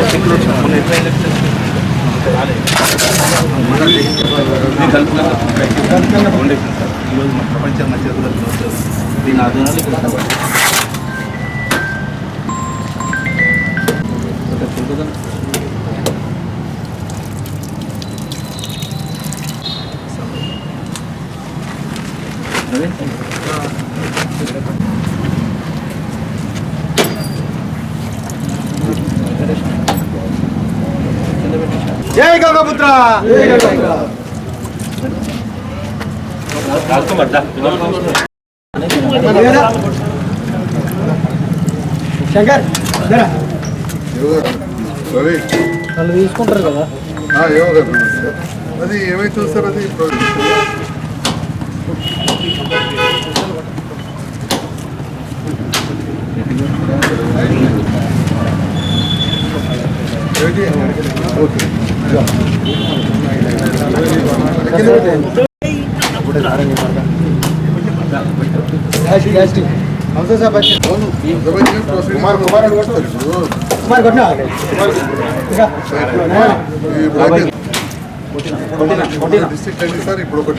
మన చెట్లు వచ్చిన మన ఎట్లా ఈరోజు మన ప్రపంచ మధ్య దీని ఆధ్వర్యంలో ఇక్కడ కనబడింది. ఒక జై గంగపుత్ర! శంకర్ వాళ్ళు తీసుకుంటారు కదా. ఆ, ఏమో కదా. అది ఏమైతే చూస్తారు అది? ఓకే కుమార్ కుమార్ కుమార్ కొట్టినా డిస్ట్రిక్ట్ సార్ ఇప్పుడు ఒకటి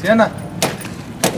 సేనా.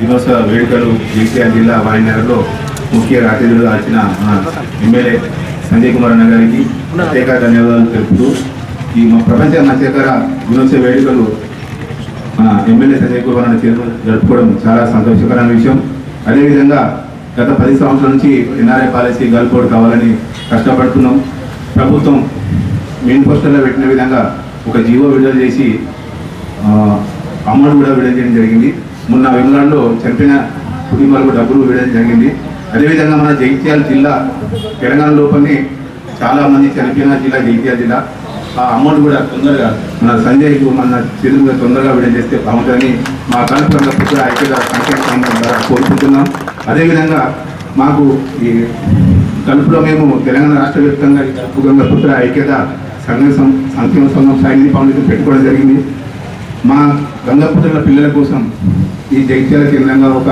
దినోత్సవ వేడుకలు కేసీఆర్ జిల్లా వాయినగర్లో ముఖ్య అతిథులుగా వచ్చిన మా ఎమ్మెల్యే సంజయ్ కుమార్ అన్న గారికి ప్రత్యేక ధన్యవాదాలు తెలుపుతూ ఈ మా ప్రపంచ మత్స్యకార దినోత్సవ వేడుకలు మన ఎమ్మెల్యే సంజయ్ కుమార్ అన్న చేతులు జరుపుకోవడం చాలా సంతోషకరమైన విషయం. అదేవిధంగా గత పది సంవత్సరాల నుంచి ఎన్ఆర్ఐ పాలసీ గల్పోడ్ కావాలని కష్టపడుతున్నాం. ప్రభుత్వం మెయిన్ పోస్టర్లో పెట్టిన విధంగా ఒక జీవో విడుదల చేసి అమౌంట్ కూడా విడుదల చేయడం జరిగింది. మొన్న వెంగళూరులో చనిపోయిన కుటుంబాలకు డబ్బులు విడుదల జరిగింది. అదేవిధంగా మన జగిత్యాల జిల్లా తెలంగాణ లోపలనే చాలా మంది చనిపోయిన జిల్లా జగిత్యాల జిల్లా. ఆ అమౌంట్ కూడా తొందరగా మన సంజయ్ మన చేతులు తొందరగా విడుదల చేస్తే బాగుంటుందని మా కనుపరంగా పుత్ర ఐక్యత సంక్షేమ సంఘం ద్వారా కోరుకుంటున్నాం. అదేవిధంగా మాకు ఈ కలుపులో మేము తెలంగాణ రాష్ట్ర వ్యాప్తంగా ఈ కలుపు గంగా పుత్ర ఐక్యత సంఘ సంక్షేమ సంఘం సాయి పనులు పెట్టుకోవడం జరిగింది. మా గంగపుత్రుల పిల్లల కోసం ఈ జగిత్యాల కేంద్రంగా ఒక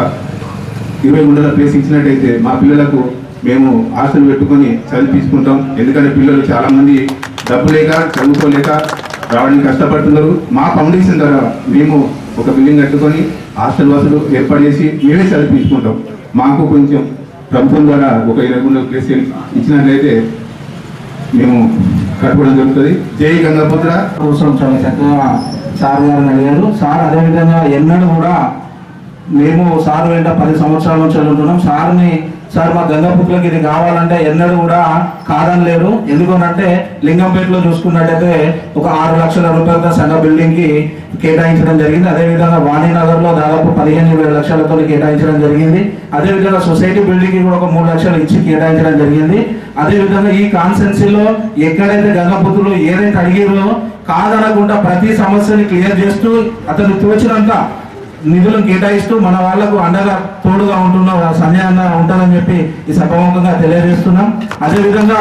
ఇరవై గుండెల ప్లేస్ ఇచ్చినట్టయితే మా పిల్లలకు మేము ఆశలు పెట్టుకొని చదివించుకుంటాం. ఎందుకంటే పిల్లలు చాలామంది డబ్బు లేక చదువుకోలేక రావడానికి కష్టపడుతున్నారు. మా ఫౌండేషన్ ద్వారా మేము ఒక బిల్డింగ్ కట్టుకొని హాస్టల్ వసతులు ఏర్పాటు చేసి మేమే చదివించుకుంటాం. మాకు కొంచెం ప్రభుత్వం ద్వారా ఒక ఇరవై గుండెల ప్లేస్ ఇచ్చినట్లయితే మేము కట్టుకోవడం జరుగుతుంది. జై గంగాపుత్ర. కోసం చాలా చక్కగా సార్ గారిని అడిగారు. సార్ అదేవిధంగా ఎన్నడూ కూడా మేము సార్ వెంట పది సంవత్సరాల నుంచి ఉంటున్నాం సార్ని సార్ మా గంగాపుత్రులకు ఇది కావాలంటే ఎన్నడూ కూడా కాదనలేరు ఎందుకనంటే లింగంపేటలో చూసుకున్నట్టయితే ఒక ఆరు లక్షల రూపాయలతో సంఘ బిల్డింగ్కి కేటాయించడం జరిగింది. అదేవిధంగా వాణినగర్లో దాదాపు పదిహేను వేల లక్షలతో కేటాయించడం జరిగింది. అదేవిధంగా సొసైటీ బిల్డింగ్కి కూడా ఒక మూడు లక్షలు ఇచ్చి కేటాయించడం జరిగింది. అదేవిధంగా ఈ కాన్సెన్సీలో ఎక్కడైతే గంగపుత్రులు ఏదైతే అడిగిరో కాదనకుండా ప్రతి సమస్యని క్లియర్ చేస్తూ అతను తోచినంత నిధులను కేటాయిస్తూ మన వాళ్ళకు అండగా తోడుగా ఉంటున్న సన్యాయంగా ఉంటారని చెప్పి ఈ సభాముఖంగా తెలియజేస్తున్నాం. అదేవిధంగా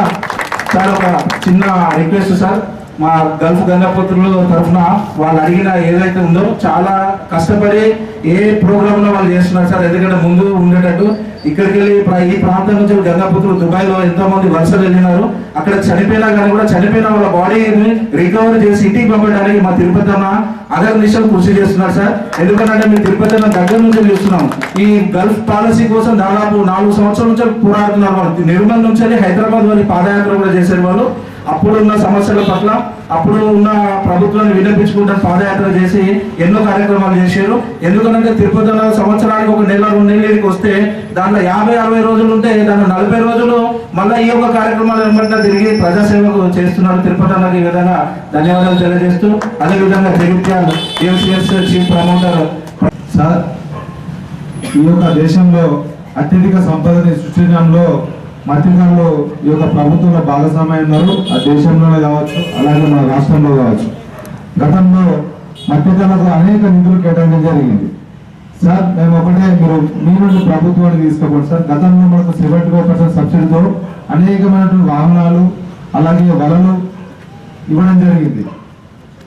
సార్ ఒక చిన్న రిక్వెస్ట్ సార్. మా గల్ఫ్ గంగాపుత్రుల తరఫున వాళ్ళు అడిగిన ఏదైతే ఉందో చాలా కష్టపడి ఏ ప్రోగ్రామ్లో వాళ్ళు చేస్తున్నారు సార్ ఎందుకంటే ముందు ఉండేటట్టు ఇక్కడికి వెళ్ళి ఈ ప్రాంతం నుంచి గంగాపుత్రులు దుబాయ్లో ఎంతో మంది వలసలు వెళ్ళినారు. అక్కడ చనిపోయినా కానీ కూడా చనిపోయిన వాళ్ళ బాడీని రికవర్ చేసి ఇంటికి పంపడానికి మా తిరుపతి అన్న అదర్ నిమిషాలు కృషి చేస్తున్నారు సార్. ఎందుకంటే మేము తిరుపతి అన్న దగ్గర నుంచి చూస్తున్నాం. ఈ గల్ఫ్ పాలసీ కోసం దాదాపు నాలుగు సంవత్సరాల నుంచి పోరాడుతున్నారు వాళ్ళు. నిర్మల్ నుంచి హైదరాబాద్ వారి పాదయాత్ర కూడా చేశారు వాళ్ళు. అప్పుడు ఉన్న సమస్యల పట్ల అప్పుడు ఉన్న ప్రభుత్వాన్ని వినిపించుకుంటూ పాదయాత్ర చేసి ఎన్నో కార్యక్రమాలు చేశారు. ఎందుకంటే తిరుపతి సంవత్సరానికి ఒక నెల రెండు నెలలకి వస్తే దాంట్లో యాభై అరవై రోజులు ఉంటే దాంట్లో నలభై రోజులు మళ్ళీ ఈ యొక్క కార్యక్రమాలు వెంబడిన తిరిగి ప్రజాసేవకు చేస్తున్నారు తిరుపతి అన్నకి ఈ విధంగా ధన్యవాదాలు తెలియజేస్తూ అదేవిధంగా Jagtial ACS chief promoter sir ఈ యొక్క దేశంలో అత్యధిక సంపదని సృష్టించడంలో మధ్యకాలంలో ఈ యొక్క ప్రభుత్వంలో భాగస్వామ్యం ఉన్నారు. ఆ దేశంలోనే కావచ్చు అలాగే మన రాష్ట్రంలో కావచ్చు. గతంలో మధ్యకాలకు అనేక నిధులు కేటాయించడం జరిగింది. సార్ మేము ఒకటే మీరు మీ నుండి ప్రభుత్వాన్ని తీసుకోకూడదు సార్. గతంలో మనకు సెవెంటీ ఫైవ్ పర్సెంట్ సబ్సిడీతో అనేకమైనటువంటి వాహనాలు అలాగే వలలు ఇవ్వడం జరిగింది.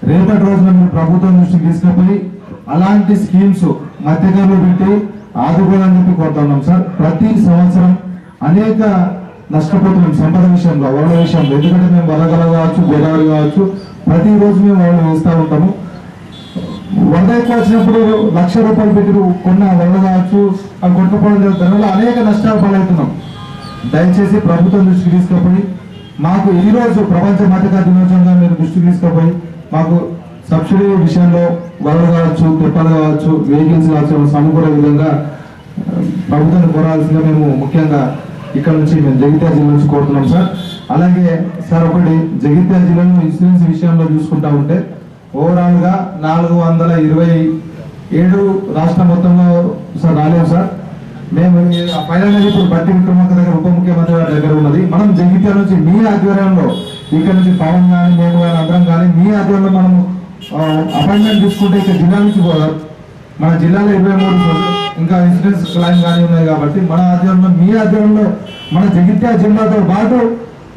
రేపటి రోజున మీరు ప్రభుత్వం దృష్టికి తీసుకుపోయి అలాంటి స్కీమ్స్ మధ్యకాలంలో పెట్టి ఆదుకోవాలని చెప్పి కోరుతున్నాం సార్. ప్రతి సంవత్సరం అనేక నష్టపోతున్నాం. సంపద విషయంలో వరద విషయంలో. ఎందుకంటే మేము వరగల కావచ్చు గోదావరి కావచ్చు ప్రతిరోజు మేము వాళ్ళు వేస్తూ ఉంటాము. వరద ఎక్కువ వచ్చినప్పుడు లక్ష రూపాయలు పెట్టి కొన్న వరద కావచ్చు అవి కొట్టుకోవడం జరుగుతుంది అనేక నష్టాలు పాలవుతున్నాం. దయచేసి ప్రభుత్వం దృష్టికి తీసుకుపోయి మాకు ఈ రోజు ప్రపంచ మధ్యకాల దినోత్సవంగా మీరు దృష్టికి తీసుకుపోయి మాకు సబ్సిడీ విషయంలో వరద కావచ్చు తిప్పలు కావచ్చు వెహికల్స్ కావచ్చు సమకూరే విధంగా ప్రభుత్వాన్ని కోరాల్సిందిగా మేము ముఖ్యంగా ఇక్కడ నుంచి మేము జగిత్యాల జిల్లా నుంచి కోరుతున్నాం సార్. అలాగే సార్ ఒకటి జగిత్యాల జిల్లాను ఇన్సూరెన్స్ విషయంలో చూసుకుంటా ఉంటే ఓవరాల్గా నాలుగు వందల ఇరవై ఏడు రాష్ట్ర మొత్తంలో సార్ రాలేము సార్. మేము ఫైనల్ ఇప్పుడు బట్టి విక్రమార్క దగ్గర ఉప ముఖ్యమంత్రి గారి దగ్గర ఉన్నది. మనం జగిత్యాల నుంచి మీ ఆధ్వర్యంలో ఇక్కడ నుంచి పవన్ కానీ నేను కానీ అందరం కానీ మీ ఆధ్వర్యంలో మనం అపాయింట్మెంట్ తీసుకుంటే ఇక్కడ జిల్లా నుంచి పోదాం. మన జిల్లాలో ఇరవై మూడు ఇంకా ఇన్సూరెన్స్ క్లైమ్ కానీ ఉన్నాయి కాబట్టి మన ఆధ్వర్యంలో మీ ఆధ్వర్యంలో మన జగిత్యాల జిల్లాతో పాటు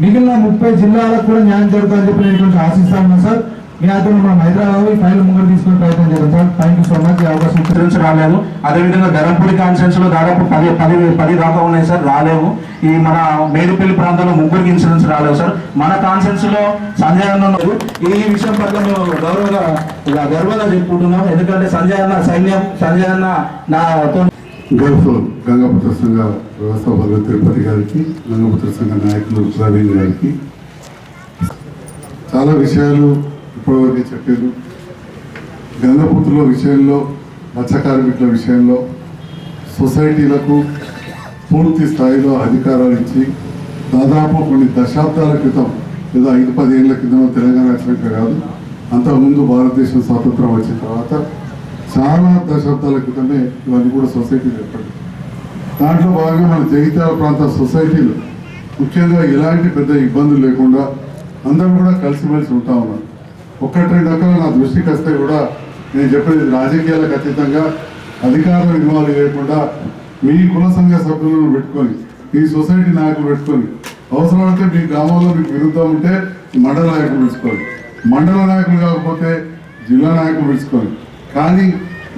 మిగిలిన ముప్పై జిల్లాలకు కూడా న్యాయం జరుగుతుందని చెప్పి నేను ఆశిస్తా సార్. మనం హైదరాబాద్ ఈ ఫైల్ ముంగడు తీసుకునే ప్రయత్నం చేద్దాం sir. Thank you so much ఈ అవకాశం. ఇన్సూరెన్స్ రాలేదు అదేవిధంగా ధరంపూడి కాన్సెన్స్లో దాదాపు పది పది పది దాకా ఉన్నాయి సార్. రాలేవు ఈ మన మేడుపల్లి ప్రాంతంలో ముగ్గురికి ఇన్సూరెన్స్ రాలేవు సార్. మన కాన్సెన్స్లో సంజయ్ అన్న ఉన్నారు. ఈ విషయం పట్ల మేము గౌరవంగా ఇలా గర్వంగా చెప్పుకుంటున్నాం ఎందుకంటే సంజయ్ అన్న సైన్యం సంజయ్ అన్న నాతో గల్ఫ్ గంగాపుత్ర సంఘ వ్యవస్థాపకులు తిరుపతి గారికి గంగాపుత్ర సంఘ నాయకులు ప్రవీణ్ గారికి. చాలా విషయాలు ఇప్పటివరకు చెప్పారు. గంగపుత్రుల విషయంలో మత్స్య కార్మికుల విషయంలో సొసైటీలకు పూర్తి స్థాయిలో అధికారాలు ఇచ్చి దాదాపు కొన్ని దశాబ్దాల క్రితం లేదా ఐదు పదేళ్ళ క్రితం తెలంగాణ వచ్చినాక కాదు అంతకుముందు భారతదేశం స్వాతంత్రం వచ్చిన తర్వాత చాలా దశాబ్దాల క్రితమే ఇవన్నీ కూడా సొసైటీలు ఏర్పడి దాంట్లో భాగంగా మన జగిత్యాల ప్రాంత సొసైటీలు ముఖ్యంగా ఎలాంటి పెద్ద ఇబ్బందులు లేకుండా అందరూ కూడా కలిసిమెలిసి ఉంటా ఉన్నారు ఒక్కటి రెండు రకాల నా దృష్టికి వస్తే కూడా నేను చెప్పేది రాజకీయాలకు అతీతంగా అధికారులు ఇన్వాల్వ్ లేకుండా మీ కుల సంఘ సభ్యులను పెట్టుకొని మీ సొసైటీ నాయకులు పెట్టుకొని అవసరమైతే మీ గ్రామంలో మీకు విరుద్ధం ఉంటే మండల నాయకులు పిలుచుకోండి. మండల నాయకులు కాకపోతే జిల్లా నాయకులు పిలుచుకోండి. కానీ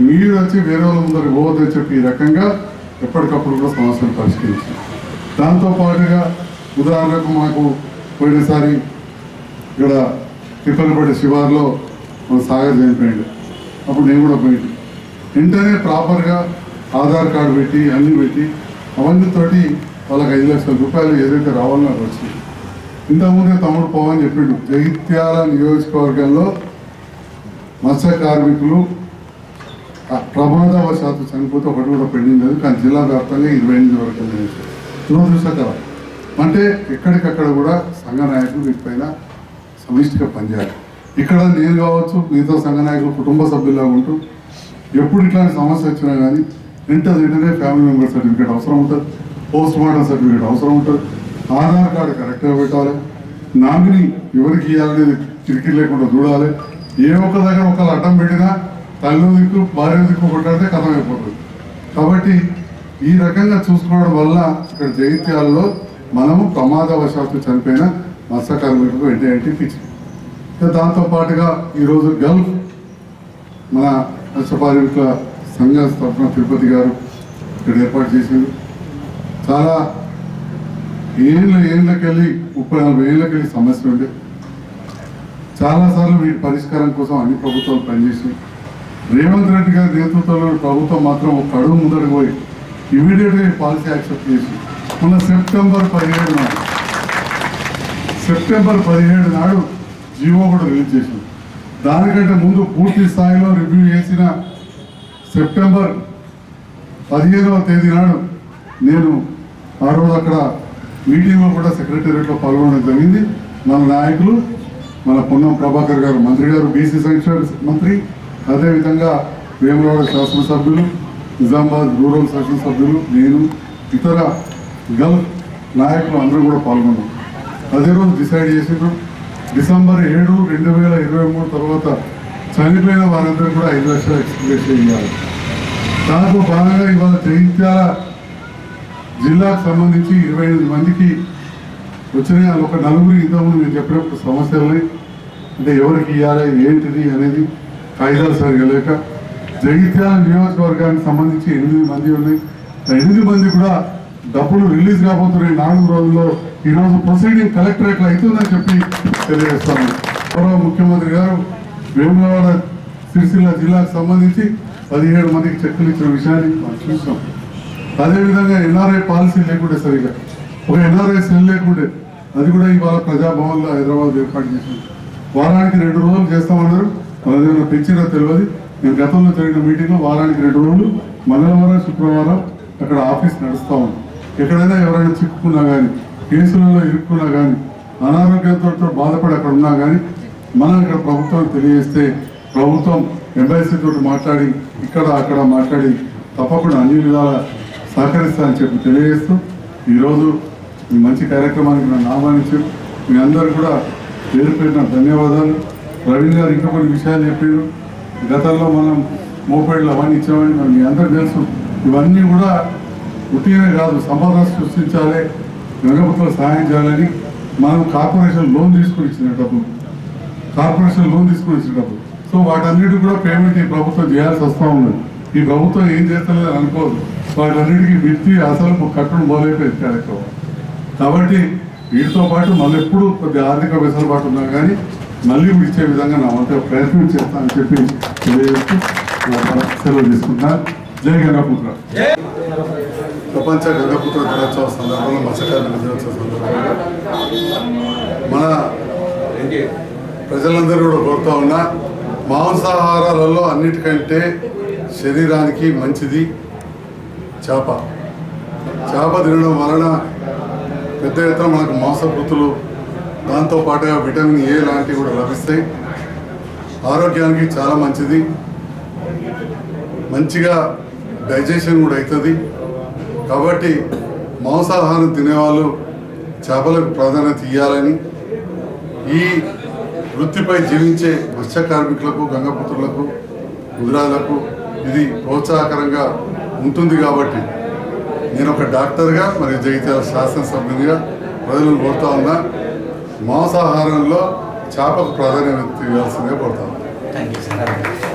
మీరు వచ్చి వేరే వాళ్ళ ముందర పోవద్దని చెప్పి ఈ రకంగా ఎప్పటికప్పుడు కూడా సమస్యలు పరిష్కరించాం దాంతో పాటుగా ఉదాహరణకు మాకు పోయినసారి ఇక్కడ తిప్పలపల్లి శివార్లో మన సాగర్ చనిపోయింది అప్పుడు నేను కూడా పోయింది వెంటనే ప్రాపర్గా ఆధార్ కార్డు పెట్టి అన్నీ పెట్టి అవన్నీతోటి వాళ్ళకి ఐదు లక్షల రూపాయలు ఏదైతే రావాలని నాకు వచ్చింది. ఇంతకుముందే తమ్ముడు పోవని చెప్పిండు. జగిత్యాల నియోజకవర్గంలో మత్స్య కార్మికులు ప్రమాదవశాత్తు చనిపోతే ఒకటి కూడా పెండింగ్ లేదు కానీ జిల్లా వ్యాప్తంగా ఇరవై ఎనిమిది వరకు ఉన్నాయి. దురదృష్టకరం అంటే ఎక్కడికక్కడ కూడా సంఘ నాయకులు వీటిపైన సమిష్టిగా పనిచేయాలి. ఇక్కడ నేను కావచ్చు మిగతా సంఘ నాయకులు కుటుంబ సభ్యుల్లా ఉంటూ ఎప్పుడు ఇట్లాంటి సమస్య వచ్చినా కానీ ఇంటర్ వెంటనే ఫ్యామిలీ మెంబర్ సర్టిఫికేట్ అవసరం ఉంటుంది. పోస్ట్ మార్టం సర్టిఫికేట్ అవసరం ఉంటుంది. ఆధార్ కార్డు కరెక్ట్గా పెట్టాలి. నామిని ఎవరికి ఇవ్వాలనేది కిరికిరి లేకుండా చూడాలి. ఏ ఒక్క దగ్గర ఒకళ్ళు అడ్డం పెట్టినా తల్లి దిక్కు భార్య దిక్కు కొట్టాడితే కథం అయిపోతుంది కాబట్టి ఈ రకంగా చూసుకోవడం వల్ల ఇక్కడ జైత్యాలలో మనము ప్రమాదవశాత్తు చనిపోయిన మత్స్యకారులకు వెంటనే ఎన్టీ ఇచ్చింది దాంతో పాటుగా ఈరోజు గల్ఫ్ మన మత్స్యపారిక సంఘ తరఫున తిరుపతి గారు ఇక్కడ ఏర్పాటు చేసింది చాలా ఏళ్ళ ఏళ్ళకెళ్ళి ముప్పై నలభై ఏళ్ళకెళ్ళి సమస్య ఉండే. చాలాసార్లు వీటి పరిష్కారం కోసం అన్ని ప్రభుత్వాలు పనిచేసినాయి. రేవంత్ రెడ్డి గారి నేతృత్వంలో ప్రభుత్వం మాత్రం ఒక అడుగు ముందరకు పోయి ఇమీడియట్గా ఈ పాలసీ యాక్సెప్ట్ చేసి మొన్న సెప్టెంబర్ పదిహేడు నాడు సెప్టెంబర్ పదిహేడు నాడు జీవో కూడా రిలీజ్ చేసింది. దానికంటే ముందు పూర్తి స్థాయిలో రివ్యూ చేసిన సెప్టెంబర్ పదిహేనవ తేదీ నాడు నేను ఆ రోజు అక్కడ మీటింగ్లో కూడా సెక్రటేరియట్లో పాల్గొనడం జరిగింది. మన నాయకులు మన పొన్నం ప్రభాకర్ గారు మంత్రి గారు బీసీ సంక్షేమ మంత్రి అదేవిధంగా వేమరాడ శాసనసభ్యులు నిజామాబాద్ రూరల్ శాసనసభ్యులు నేను ఇతర గల్ఫ్ నాయకులు అందరూ కూడా పాల్గొన్నాం. అదే రోజు డిసైడ్ చేసిండ్రు. డిసెంబర్ ఏడు రెండు వేల ఇరవై మూడు తర్వాత చనిపోయిన వారందరూ కూడా ఐదు లక్షల ఎక్స్ప్రెస్ చేయాలి. దాంట్లో భాగంగా ఇవాళ జగిత్యాల జిల్లాకు సంబంధించి ఇరవై ఎనిమిది మందికి వచ్చినాయి. ఒక నలుగురు ఇంతకుముందు నేను చెప్పినప్పుడు సమస్యలని. అంటే ఎవరికి ఇవ్వాలి ఏంటిది అనేది కాగితాలు సరిగా లేక జగిత్యాల నియోజకవర్గానికి సంబంధించి ఎనిమిది మంది ఉన్నాయి. ఎనిమిది మంది కూడా డబ్బులు రిలీజ్ కాబోతున్నాయి. నాలుగు రోజుల్లో ఈ రోజు ప్రొసీడింగ్ కలెక్టరేట్లో అవుతుందని చెప్పి తెలియజేస్తాను గౌరవ ముఖ్యమంత్రి గారు వేములవాడ సిరిసిల్ల జిల్లాకు సంబంధించి పదిహేడు మందికి చెక్కులు ఇచ్చిన విషయాన్ని మనం చూసాం. అదేవిధంగా ఎన్ఆర్ఐ పాలసీ లేకుండే సరిగా. ఒక ఎన్ఆర్ఐ సెల్ లేకుండే అది కూడా ఇవాళ ప్రజాభవన్లో హైదరాబాద్ ఏర్పాటు చేసింది. వారానికి రెండు రోజులు చేస్తామన్నారు. మన ఏదైనా పెంచినా తెలియదు. నేను గతంలో జరిగిన మీటింగ్లో వారానికి రెండు రోజులు మంగళవారం శుక్రవారం అక్కడ ఆఫీస్ నడుస్తా ఉంది ఎక్కడైనా ఎవరైనా చిక్కుకున్నా కానీ కేసులలో ఇరుక్కున్నా కానీ అనారోగ్యంతో బాధపడి అక్కడ ఉన్నా కానీ మనం ఇక్కడ ప్రభుత్వం తెలియజేస్తే ప్రభుత్వం ఎంబైసీ తోటి మాట్లాడి ఇక్కడ అక్కడ మాట్లాడి తప్పకుండా అన్ని విధాలా సహకరిస్తానని చెప్పి తెలియజేస్తూ ఈరోజు ఈ మంచి కార్యక్రమానికి నన్ను ఆహ్వానించారు మీ అందరూ కూడా పేరు పెట్టిన ధన్యవాదాలు. ప్రవీణ్ గారు ఇంకా కొన్ని విషయాలు చెప్పారు. గతంలో మనం మోపేళ్ళు అవన్నీ ఇచ్చామని మరి మీ అందరూ తెలుసు. ఇవన్నీ కూడా ఉట్టిగానే కాదు సంపద సృష్టించాలి. గంగపుత్రులు సహాయం చేయాలని మనం కార్పొరేషన్ లోన్ తీసుకుని ఇచ్చిన డబ్బులు. కార్పొరేషన్ లోన్ తీసుకుని ఇచ్చిన డబ్బులు. సో వాటన్నిటి కూడా పేమెంట్ ఈ ప్రభుత్వం చేయాల్సి వస్తూ ఉన్నది. ఈ ప్రభుత్వం ఏం చేస్తలేదు అనుకోదు వాటన్నిటికీ విత్తి అసలు కట్టడం మొదలైపోయింది కార్యక్రమం. కాబట్టి వీటితో పాటు మళ్ళీ ఎప్పుడు కొద్ది ఆర్థిక వెసులుబాటు ఉన్నా కానీ మళ్ళీ ఇచ్చే విధంగా నా వంట ప్రయత్నం చేస్తానని చెప్పి తెలియజేస్తూ సెలవు తీసుకుంటాను జై గణపుత్ర ప్రపంచ గంగాపుత్ర దినోత్సవ సందర్భంగా మత్స్యకారుల దినోత్సవ సందర్భంగా మన ప్రజలందరూ కూడా కోరుతా ఉన్నా మాంసాహారాలలో అన్నిటికంటే శరీరానికి మంచిది చేప. చేప తినడం వలన పెద్ద ఎత్తున మనకు మాంసకృతులు దాంతో పాటుగా విటమిన్ ఏ లాంటివి కూడా లభిస్తాయి. ఆరోగ్యానికి చాలా మంచిది. మంచిగా డైజెషన్ కూడా అవుతుంది. కాబట్టి మాంసాహారం తినేవాళ్ళు చేపలకు ప్రాధాన్యత ఇవ్వాలని ఈ వృత్తిపై జీవించే మత్స్య కార్మికులకు గంగపుత్రులకు గుజరాలకు ఇది ప్రోత్సాహకరంగా ఉంటుంది కాబట్టి నేను ఒక డాక్టర్గా మరియు జగిత్యాల శాసనసభ్యునిగా ప్రజలను కోరుతా ఉన్నా మాంసాహారంలో చేపకు ప్రాధాన్యత ఇవ్వాల్సిందే కోరుతా ఉన్నా. Thank you sir